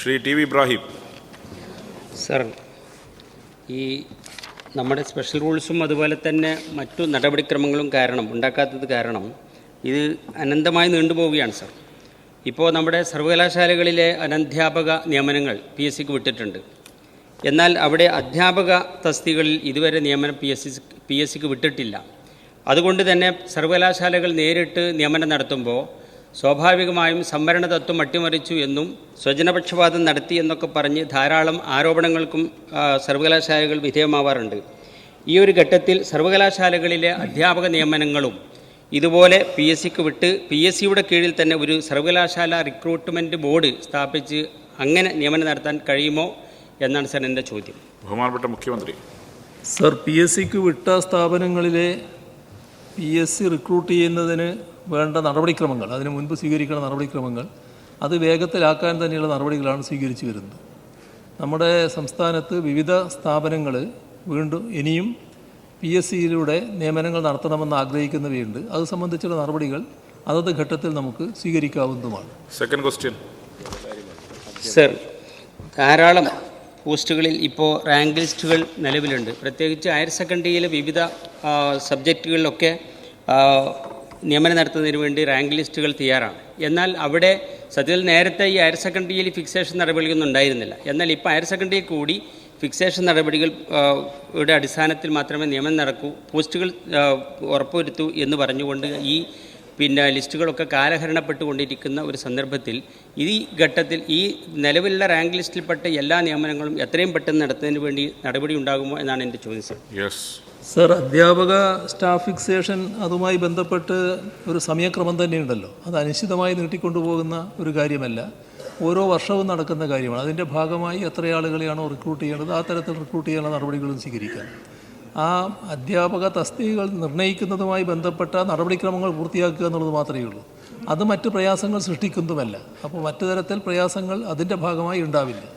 Shri T V Ibrahim. Sir ഈ നമ്മുടെ special റൂൾസും അതുപോലെ തന്നെ മറ്റു നടപടിക്രമങ്ങളും കാരണം ഉണ്ടാക്കാത്തത് കാരണം ഇത് അനന്തമായി നീണ്ടുപോവുകയാണ് സർ. ഇപ്പോൾ നമ്മുടെ സർവകലാശാലകളിലെ അനധ്യാപക നിയമനങ്ങൾ പി എസ് സിക്ക് വിട്ടിട്ടുണ്ട്. എന്നാൽ അവിടെ അധ്യാപക തസ്തികളിൽ ഇതുവരെ നിയമനം P S C P S സിക്ക് വിട്ടിട്ടില്ല. അതുകൊണ്ട് തന്നെ സർവകലാശാലകൾ നേരിട്ട് നിയമനം നടത്തുമ്പോൾ സ്വാഭാവികമായും സംവരണ തത്വം അട്ടിമറിച്ചു എന്നും സ്വജനപക്ഷപാതം നടത്തി എന്നൊക്കെ പറഞ്ഞ് ധാരാളം ആരോപണങ്ങൾക്കും സർവകലാശാലകൾ വിധേയമാവാറുണ്ട്. ഈ ഒരു ഘട്ടത്തിൽ സർവകലാശാലകളിലെ അധ്യാപക നിയമനങ്ങളും ഇതുപോലെ പി എസ് സിക്ക് വിട്ട് പി എസ് സിയുടെ കീഴിൽ തന്നെ ഒരു സർവകലാശാല റിക്രൂട്ട്മെന്റ് ബോർഡ് സ്ഥാപിച്ച് അങ്ങനെ നിയമനം നടത്താൻ കഴിയുമോ എന്നാണ് സാർ എന്റെ ചോദ്യം. ബഹുമാനപ്പെട്ട മുഖ്യമന്ത്രി. സർ പി എസ് സിക്ക് വിട്ട സ്ഥാപനങ്ങളിലെ പി എസ് സി റിക്രൂട്ട് ചെയ്യുന്നതിന് വേണ്ട നടപടിക്രമങ്ങൾ അതിന് മുൻപ് സ്വീകരിക്കുന്ന നടപടിക്രമങ്ങൾ അത് വേഗത്തിലാക്കാൻ തന്നെയുള്ള നടപടികളാണ് സ്വീകരിച്ചു വരുന്നത്. നമ്മുടെ സംസ്ഥാനത്ത് വിവിധ സ്ഥാപനങ്ങൾ വീണ്ടും ഇനിയും പി എസ് സിയിലൂടെ നിയമനങ്ങൾ നടത്തണമെന്ന് ആഗ്രഹിക്കുന്നവയുണ്ട്. അത് സംബന്ധിച്ചുള്ള നടപടികൾ അതത് ഘട്ടത്തിൽ നമുക്ക് സ്വീകരിക്കാവുന്നതുമാണ്. സെക്കൻഡ് ക്വസ്റ്റ്യൻ സർ ധാരാളം പോസ്റ്റുകളിൽ ഇപ്പോൾ റാങ്ക് ലിസ്റ്റുകൾ നിലവിലുണ്ട്. പ്രത്യേകിച്ച് ഹയർ സെക്കൻഡറിയിലെ വിവിധ സബ്ജക്റ്റുകളിലൊക്കെ നിയമനം നടത്തുന്നതിന് വേണ്ടി റാങ്ക് ലിസ്റ്റുകൾ തയ്യാറാണ്. എന്നാൽ അവിടെ സത്യത്തിൽ നേരത്തെ ഈ ഹയർ സെക്കൻഡറിയിൽ ഫിക്സേഷൻ നടപടികളൊന്നും ഉണ്ടായിരുന്നില്ല. എന്നാൽ ഇപ്പോൾ ഹയർ സെക്കൻഡറിയിൽ കൂടി ഫിക്സേഷൻ നടപടികൾ യുടെ അടിസ്ഥാനത്തിൽ മാത്രമേ നിയമനം നടക്കൂ പോസ്റ്റുകൾ ഉറപ്പുവരുത്തൂ എന്ന് പറഞ്ഞുകൊണ്ട് ഈ പിന്നെ ലിസ്റ്റുകളൊക്കെ കാലഹരണപ്പെട്ടുകൊണ്ടിരിക്കുന്ന ഒരു സന്ദർഭത്തിൽ ഈ ഘട്ടത്തിൽ ഈ നിലവിലുള്ള റാങ്ക് ലിസ്റ്റിൽപ്പെട്ട എല്ലാ നിയമനങ്ങളും എത്രയും പെട്ടെന്ന് നടത്തുന്നതിന് വേണ്ടി നടപടി ഉണ്ടാകുമോ എന്നാണ് എന്റെ ചോദ്യം സർ. യെസ് സർ അധ്യാപക സ്റ്റാഫ് ഫിക്സേഷൻ അതുമായി ബന്ധപ്പെട്ട് ഒരു സമയക്രമം തന്നെയുണ്ടല്ലോ. അത് അനിശ്ചിതമായി നീട്ടിക്കൊണ്ടുപോകുന്ന ഒരു കാര്യമല്ല. ഓരോ വർഷവും നടക്കുന്ന കാര്യമാണ്. അതിന്റെ ഭാഗമായി എത്ര ആളുകളെയാണോ റിക്രൂട്ട് ചെയ്യേണ്ടത് ആ തരത്തിൽ റിക്രൂട്ട് ചെയ്യാനുള്ള നടപടികളും സ്വീകരിക്കാം. ആ അധ്യാപക തസ്തികകൾ നിർണയിക്കുന്നതുമായി ബന്ധപ്പെട്ട നടപടിക്രമങ്ങൾ പൂർത്തിയാക്കുക എന്നുള്ളത് മാത്രമേ ഉള്ളൂ. അത് മറ്റ് പ്രയാസങ്ങൾ സൃഷ്ടിക്കുന്നതുമല്ല. അപ്പോൾ മറ്റു തരത്തിൽ പ്രയാസങ്ങൾ അതിന്റെ ഭാഗമായി ഉണ്ടാവില്ല.